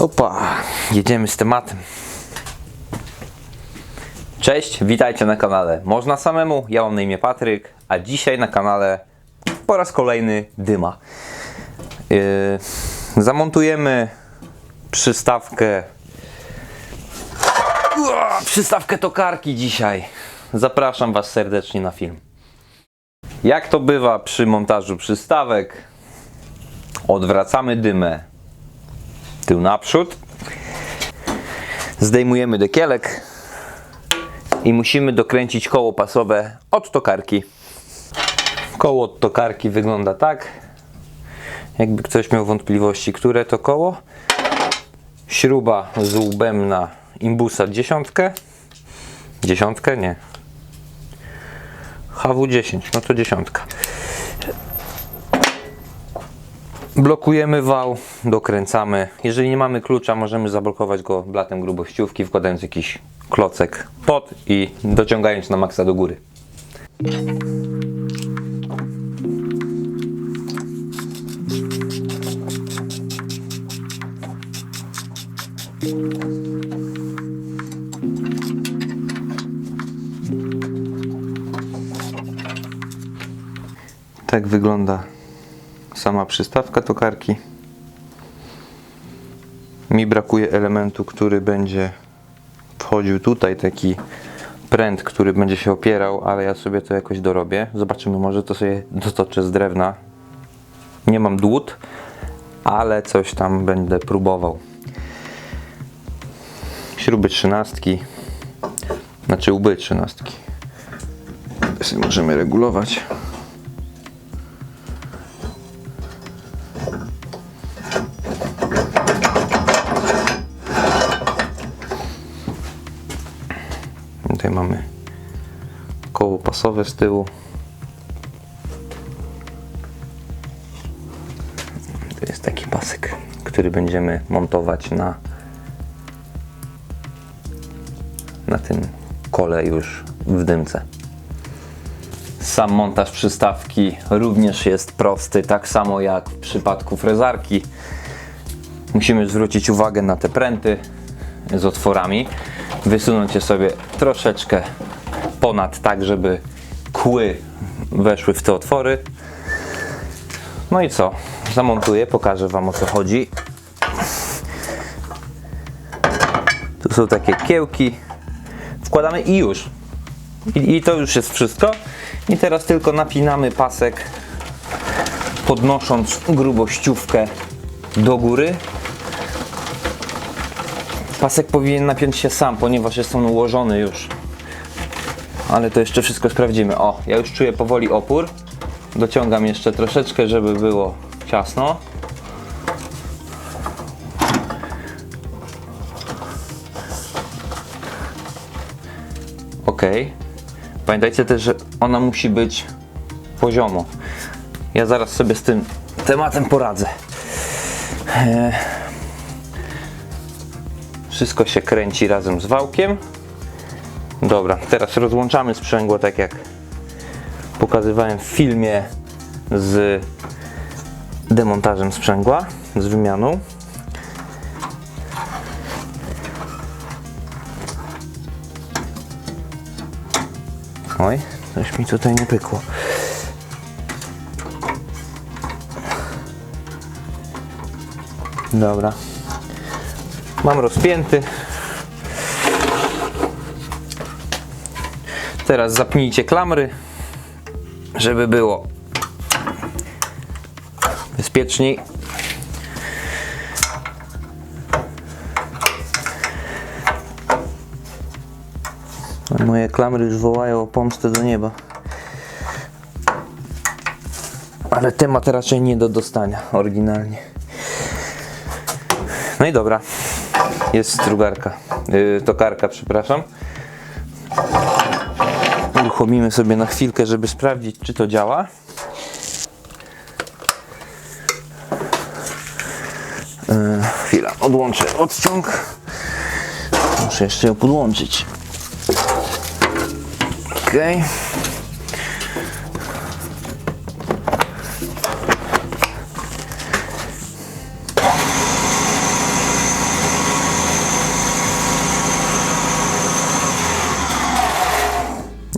Opa, jedziemy z tematem. Cześć, witajcie na kanale Można Samemu, ja mam na imię Patryk, a dzisiaj na kanale po raz kolejny Dyma. Yy, zamontujemy przystawkę Ua, przystawkę tokarki dzisiaj. Zapraszam Was serdecznie na film. Jak to bywa przy montażu przystawek, odwracamy dymę tył naprzód. Zdejmujemy dekielek i musimy dokręcić koło pasowe od tokarki. Koło od tokarki wygląda tak. Jakby ktoś miał wątpliwości, które to koło. Śruba z łbem na imbusa dziesiątkę. Dziesiątkę? Nie. HW10, no to dziesiątka. Blokujemy wał, dokręcamy. Jeżeli nie mamy klucza, możemy zablokować go blatem grubościówki, wkładając jakiś klocek pod i dociągając na maksa do góry. Tak wygląda sama przystawka tokarki. Mi brakuje elementu, który będzie wchodził tutaj, taki pręt, który będzie się opierał, ale ja sobie to jakoś dorobię. Zobaczymy, może to sobie dotoczę z drewna. Nie mam dłut, ale coś tam będę próbował. Śruby trzynastki, znaczy łby trzynastki. Możemy regulować. Tutaj mamy koło pasowe z tyłu. To jest taki pasek, który będziemy montować na na tym kole już w dymce. Sam montaż przystawki również jest prosty, tak samo jak w przypadku frezarki. Musimy zwrócić uwagę na te pręty z otworami, wysunąć je sobie troszeczkę ponad, tak żeby kły weszły w te otwory. No i co? Zamontuję, pokażę Wam o co chodzi. Tu są takie kiełki. Wkładamy i już. I, I to już jest wszystko. I teraz tylko napinamy pasek, podnosząc grubościówkę do góry. Pasek powinien napiąć się sam, ponieważ jest on ułożony już. Ale to jeszcze wszystko sprawdzimy. O, ja już czuję powoli opór. Dociągam jeszcze troszeczkę, żeby było ciasno. Ok. Pamiętajcie też, że ona musi być poziomo. Ja zaraz sobie z tym tematem poradzę. Eee, Wszystko się kręci razem z wałkiem. Dobra, teraz rozłączamy sprzęgło tak jak pokazywałem w filmie z demontażem sprzęgła, z wymianą. Oj, coś mi tutaj nie pykło. Dobra. Mam rozpięty. Teraz zapnijcie klamry, żeby było bezpieczniej. Moje klamry już wołają o pomstę do nieba. Ale temat raczej nie do dostania oryginalnie. No i dobra. Jest strugarka. Yy, tokarka, przepraszam. Uruchomimy sobie na chwilkę, żeby sprawdzić, czy to działa. Yy, chwila, odłączę odciąg. Muszę jeszcze ją podłączyć. Okej.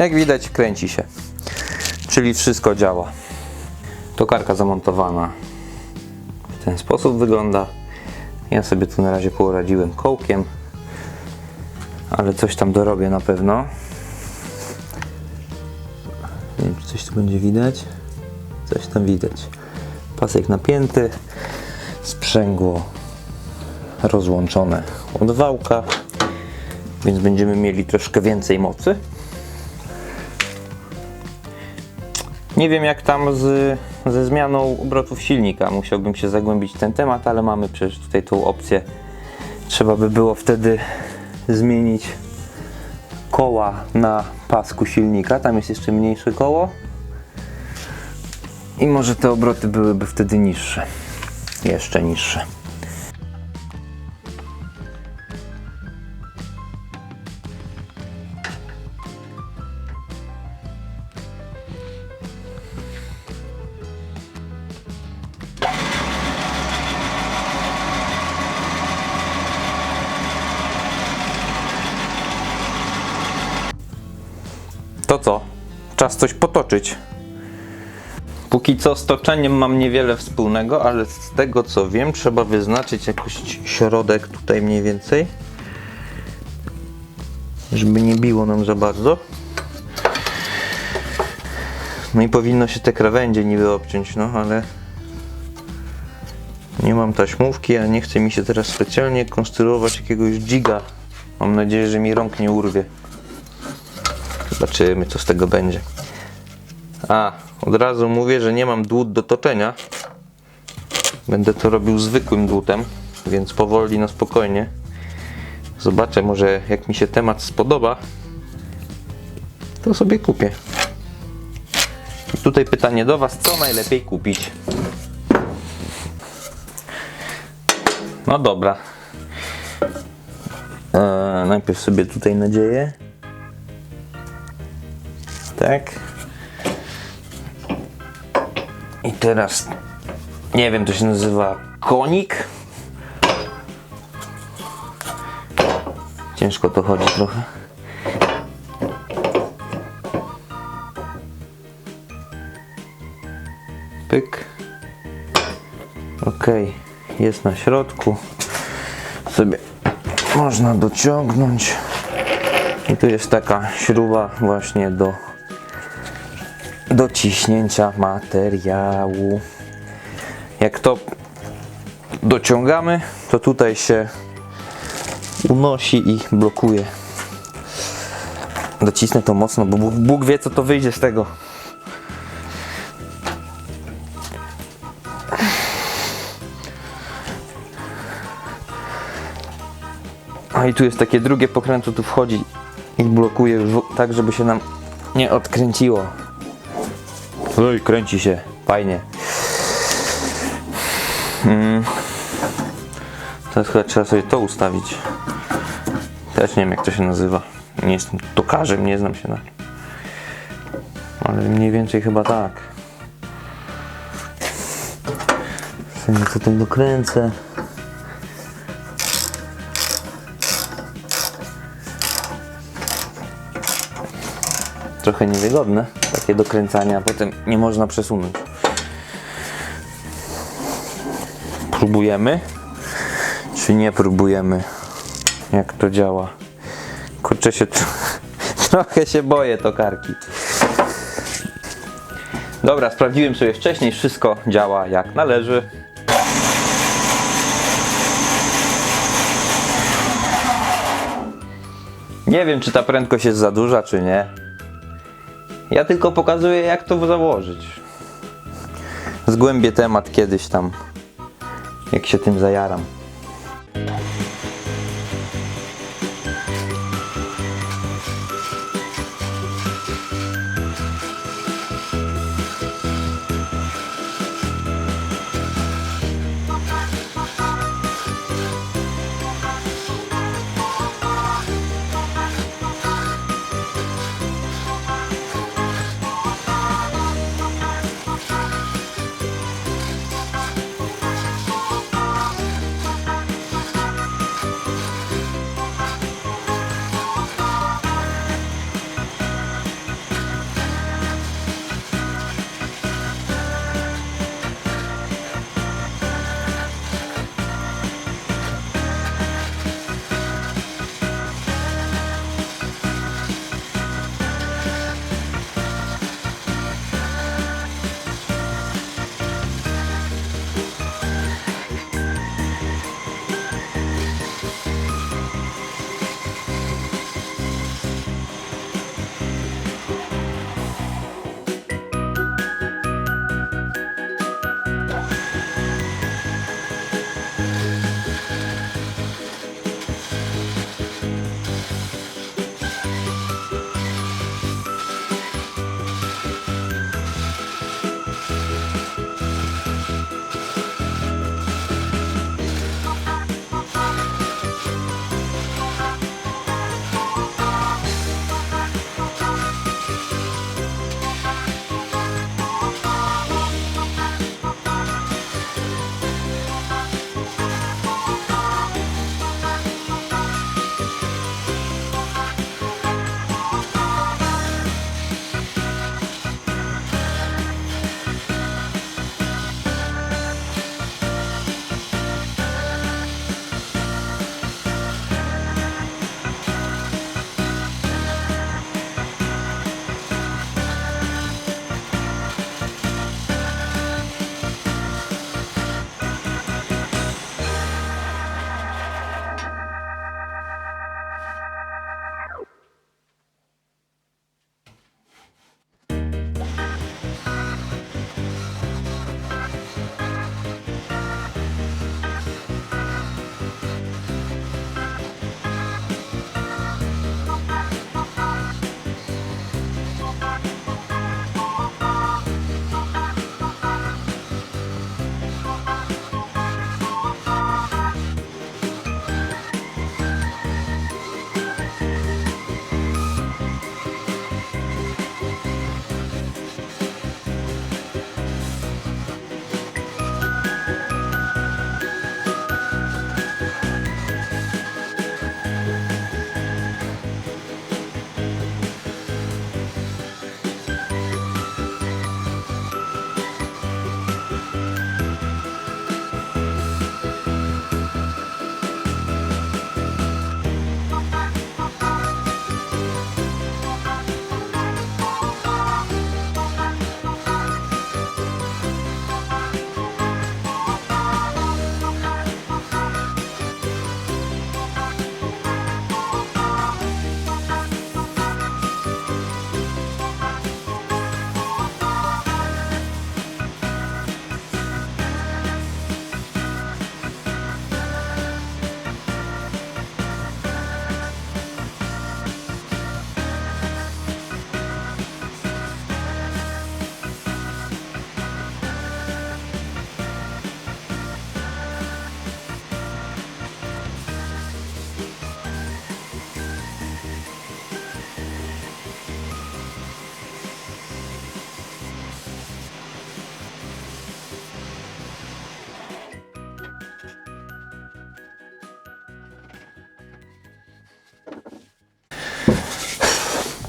Jak widać kręci się. Czyli wszystko działa. Tokarka zamontowana w ten sposób wygląda. Ja sobie tu na razie poradziłem kołkiem, ale coś tam dorobię na pewno. Nie wiem, czy coś tu będzie widać. Coś tam widać. Pasek napięty, sprzęgło rozłączone od wałka, więc będziemy mieli troszkę więcej mocy. Nie wiem jak tam z, ze zmianą obrotów silnika. Musiałbym się zagłębić w ten temat, ale mamy przecież tutaj tą opcję. Trzeba by było wtedy zmienić koła na pasku silnika. Tam jest jeszcze mniejsze koło. I może te obroty byłyby wtedy niższe. Jeszcze niższe. To co? Czas coś potoczyć. Póki co z toczeniem mam niewiele wspólnego, ale z tego co wiem, trzeba wyznaczyć jakiś środek tutaj mniej więcej. Żeby nie biło nam za bardzo. No i powinno się te krawędzie niby obciąć, no ale nie mam taśmówki, a nie chce mi się teraz specjalnie konstruować jakiegoś dziga. Mam nadzieję, że mi rąk nie urwie. Zobaczymy, co z tego będzie. A, od razu mówię, że nie mam dłut do toczenia. Będę to robił zwykłym dłutem, więc powoli, na spokojnie. Zobaczę, może jak mi się temat spodoba, to sobie kupię. I tutaj pytanie do Was, co najlepiej kupić? No dobra. Eee, najpierw sobie tutaj nadzieję. Tak. I teraz nie wiem, to się nazywa konik. Ciężko to chodzi trochę. Pyk. Ok, jest na środku. Sobie można dociągnąć. I tu jest taka śruba właśnie do dociśnięcia materiału. Jak to dociągamy, to tutaj się unosi i blokuje. Docisnę to mocno, bo Bóg, wie co to wyjdzie z tego. A i tu jest takie drugie pokrętło, tu wchodzi i blokuje tak, żeby się nam nie odkręciło. Oj, kręci się. Fajnie. Mm. Teraz chyba trzeba sobie to ustawić. Też nie wiem jak to się nazywa. Nie jestem tokarzem, nie znam się na tym. Ale mniej więcej chyba tak. Sobie co tam dokręcę. Trochę niewygodne takie dokręcanie, a potem nie można przesunąć. Próbujemy, czy nie próbujemy, jak to działa. Kurczę się, tro- trochę się boję tokarki. Dobra, sprawdziłem sobie wcześniej, wszystko działa jak należy. Nie wiem, czy ta prędkość jest za duża, czy nie. Ja tylko pokazuję, jak to założyć. Zgłębię temat kiedyś tam, jak się tym zajaram.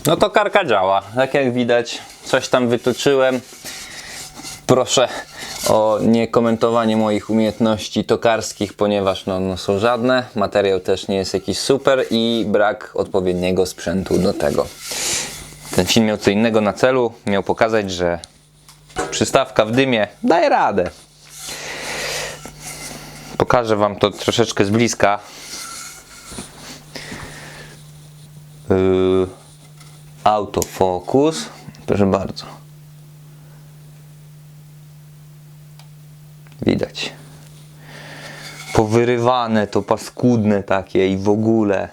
No to karka działa. Tak jak widać, coś tam wytoczyłem. Proszę o niekomentowanie moich umiejętności tokarskich, ponieważ no, no są żadne. Materiał też nie jest jakiś super i brak odpowiedniego sprzętu do tego. Ten film miał co innego na celu. Miał pokazać, że przystawka w dymie daje radę. Pokażę Wam to troszeczkę z bliska. Yy, autofokus. Proszę bardzo. Widać. Powyrywane to paskudne takie i w ogóle.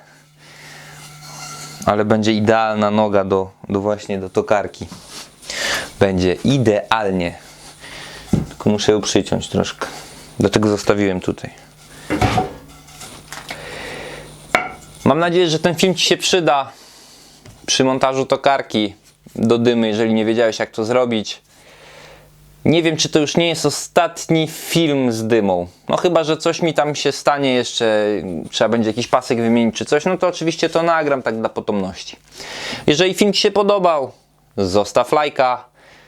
Ale będzie idealna noga do, do właśnie do tokarki. Będzie idealnie. Tylko muszę ją przyciąć troszkę. Dlatego zostawiłem tutaj. Mam nadzieję, że ten film Ci się przyda przy montażu tokarki do dymy, jeżeli nie wiedziałeś jak to zrobić. Nie wiem, czy to już nie jest ostatni film z dymą. No chyba, że coś mi tam się stanie jeszcze, trzeba będzie jakiś pasek wymienić czy coś, no to oczywiście to nagram tak dla potomności. Jeżeli film Ci się podobał, zostaw lajka,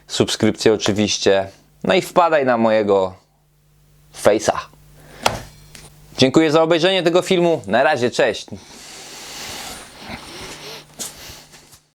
subskrypcję oczywiście, no i wpadaj na mojego Face'a. Dziękuję za obejrzenie tego filmu. Na razie, cześć.